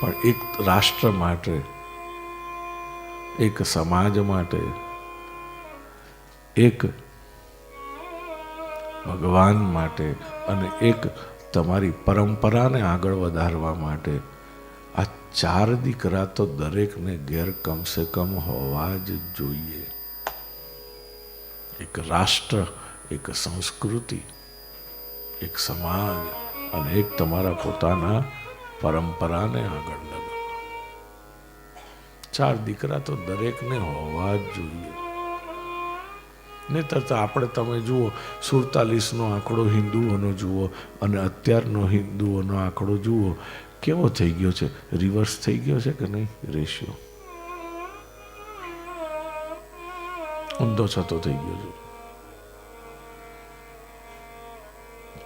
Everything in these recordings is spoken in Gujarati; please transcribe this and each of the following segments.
પણ એક રાષ્ટ્ર માટે, એક સમાજ માટે, એક ભગવાન માટે અને એક તમારી પરંપરાને આગળ વધારવા માટે, આ ચાર દીકરા તો દરેકને ઘેર કમસે કમ હોવા જ જોઈએ. એક રાષ્ટ્ર, એક સંસ્કૃતિ, એક સમાજ અને એક તમારા પોતાના પરંપરાને આગળ લગાવો. ચાર દીકરા તો દરેકને હોવા જ જોઈએ. ને તો આપણે તમે જુઓ, સુડતાલીસનો આંકડો હિન્દુઓનો જુઓ અને અત્યારનો હિન્દુઓનો આંકડો જુઓ, કેવો થઈ ગયો છે? રિવર્સ થઈ ગયો છે કે નહીં? રેશિયો. ઊંધો છતો થઈ ગયો છે.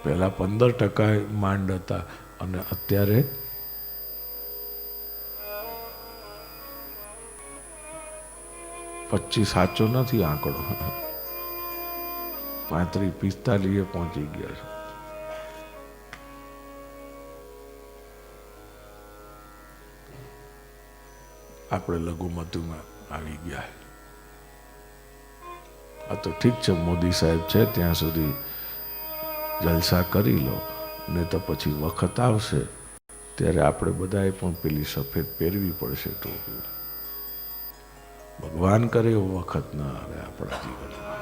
પહેલા પંદર ટકા માંડ હતા અને અત્યારે પચીસ સાચો નથી આંકડો. પાંત્રીસ, પિસ્તાલીસ પહોંચી ગયા છે. આપણે લઘુમતીમાં આવી ગયા. આ તો ઠીક છે, મોદી સાહેબ છે, ત્યાં સુધી જલસા કરી લો ને તો પછી વખત આવશે, ત્યારે આપણે બધાએ પણ પેલી સફેદ પહેરવી પડશે ટોપી. ભગવાન કરે એવો વખત ન આવે આપણા જીવનમાં.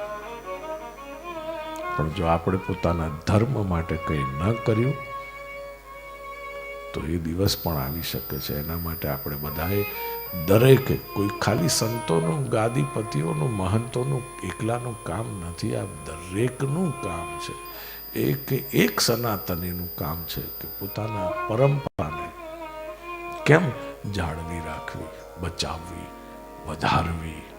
પણ જો આપણે પોતાના ધર્મ માટે કંઈ ન કર્યું, તો એ દિવસ પણ આવી શકે છે. એના માટે આપણે બધાએ દરેકે કોઈ ખાલી સંતોનું, ગાદીપતિઓનું, મહંતોનું, એકલાનું કામ નથી. આ દરેકનું કામ છે. એક એક સનાતનીનું કામ છે કે પોતાના પરંપરાને કેમ જાળવી રાખવી, બચાવવી વધારવી